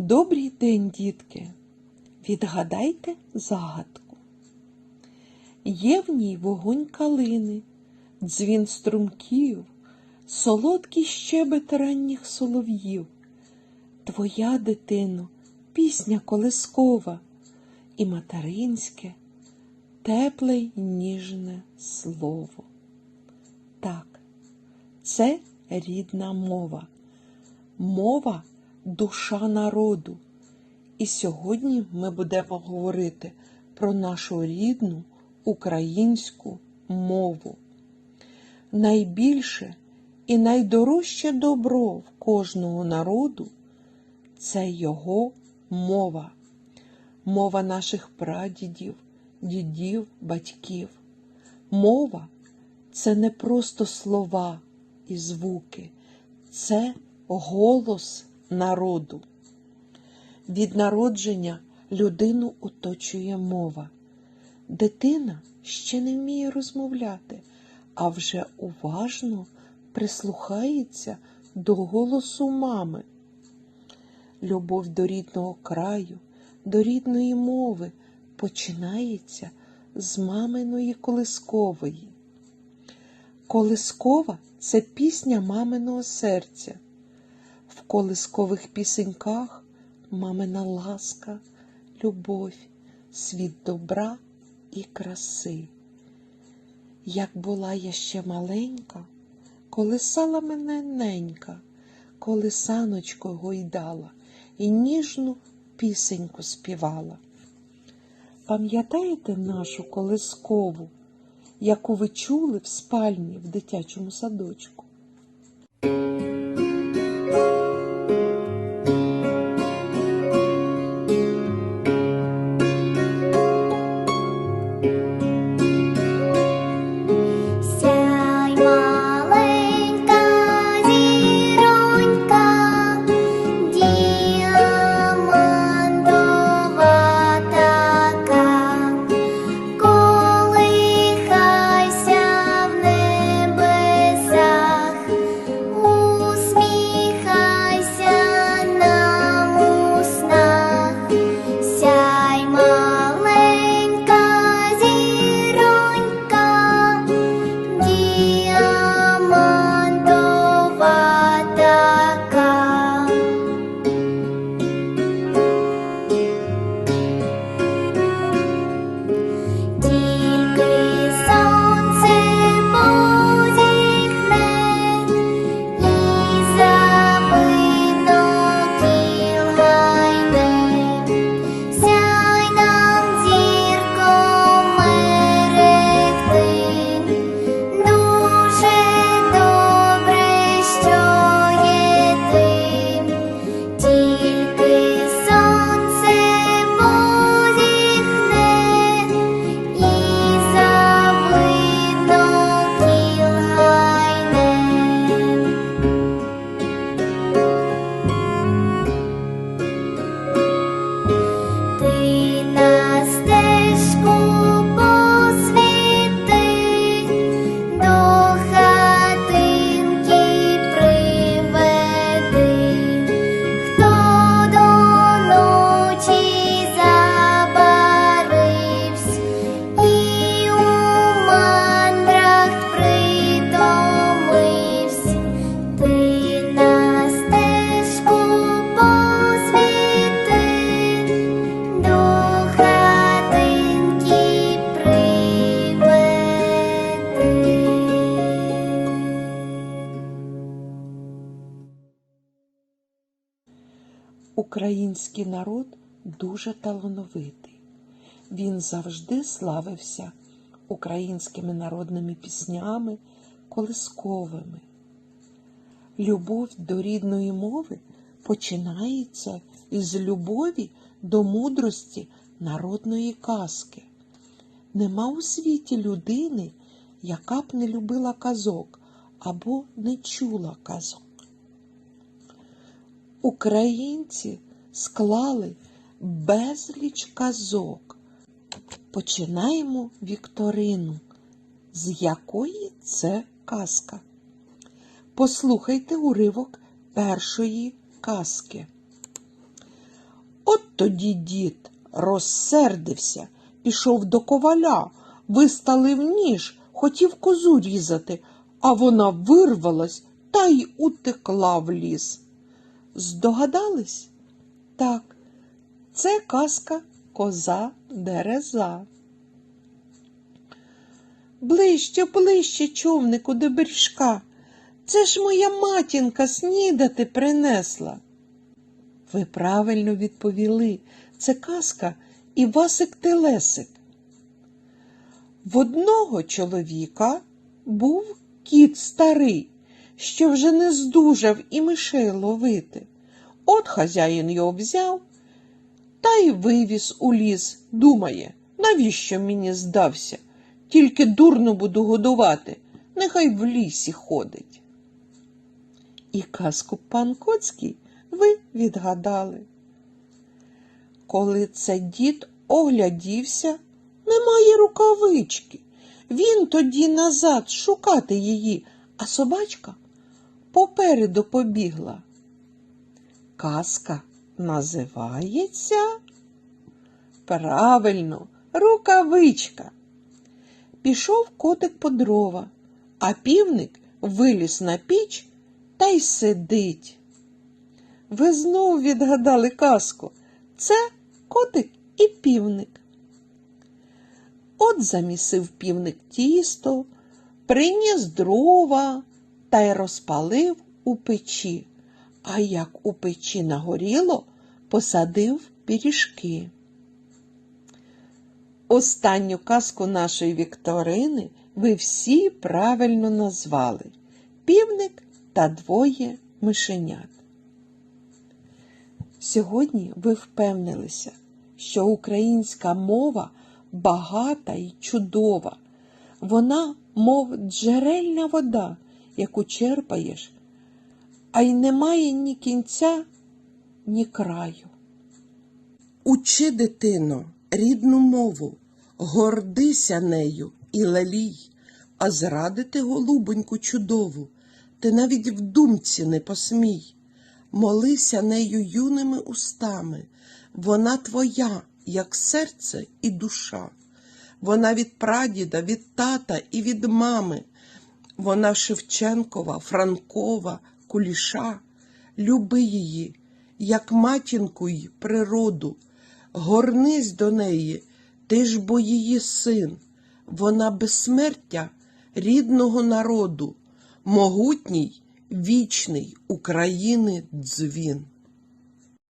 Добрий день, дітки! Відгадайте загадку. Є в ній вогонь калини, дзвін струмків, солодкий щебет ранніх солов'їв. Твоя, дитино, пісня колискова і материнське, тепле й ніжне слово. Так, це рідна мова. Мова душа народу. І сьогодні ми будемо говорити про нашу рідну українську мову. Найбільше і найдорожче добро в кожного народу це його мова, мова наших прадідів, дідів, батьків. Мова це не просто слова і звуки, це голос народу. Від народження людину оточує мова. Дитина ще не вміє розмовляти, а вже уважно прислухається до голосу мами. Любов до рідного краю, до рідної мови починається з маминої колискової. Колискова це пісня маминого серця. Колискових пісеньках мамина ласка, любов, світ добра і краси. Як була я ще маленька, колисала мене ненька, колисаночко гойдала і ніжну пісеньку співала. Пам'ятаєте нашу колискову, яку ви чули в спальні в дитячому садочку? Український народ дуже талановитий. Він завжди славився українськими народними піснями, колисковими. Любов до рідної мови починається із любові до мудрості народної казки. Нема у світі людини, яка б не любила казок або не чула казок. Українці склали безліч казок. Починаємо вікторину. З якої це казка? Послухайте уривок першої казки. От Тоді дід розсердився, пішов до коваля, виставив ніж, хотів козу різати, а вона вирвалась та й утекла в ліс. Здогадались? Так, це казка коза дереза. Ближче, ближче, човнику, до бережка. Це ж моя матінка снідати принесла. Ви правильно відповіли. Це казка Івасик Телесик. В одного чоловіка був кіт старий, що вже не здужав і мишей ловити. От хазяїн його взяв та й вивіз у ліс. Думає, навіщо мені здався? Тільки дурно буду годувати, нехай в лісі ходить. І казку пан Коцький ви відгадали. Коли це дід оглядівся, немає рукавички. Він тоді назад шукати її, а собачка попереду побігла. Казка називається правильно, рукавичка. Пішов котик по дрова, а півник виліз на піч та й сидить. Ви знов відгадали казку. Це котик і півник. От замісив півник тісто, приніс дрова та й розпалив у печі. А як у печі нагоріло, посадив пиріжки. Останню казку нашої Вікторини ви всі правильно назвали півник та двоє мишенят. Сьогодні ви впевнилися, що українська мова багата і чудова. Вона, мов джерельна вода, яку черпаєш, а й немає ні кінця, ні краю. Учи, дитино, рідну мову, гордися нею і лелій, а зрадити голубоньку чудову, ти навіть в думці не посмій. Молися нею юними устами, вона твоя, як серце і душа. Вона від прадіда, від тата і від мами. Вона Шевченкова, Франкова, Куліша. Люби її, як матінку й природу. Горнись до неї, ти ж бо її син. Вона безсмертя рідного народу, могутній, вічний України дзвін.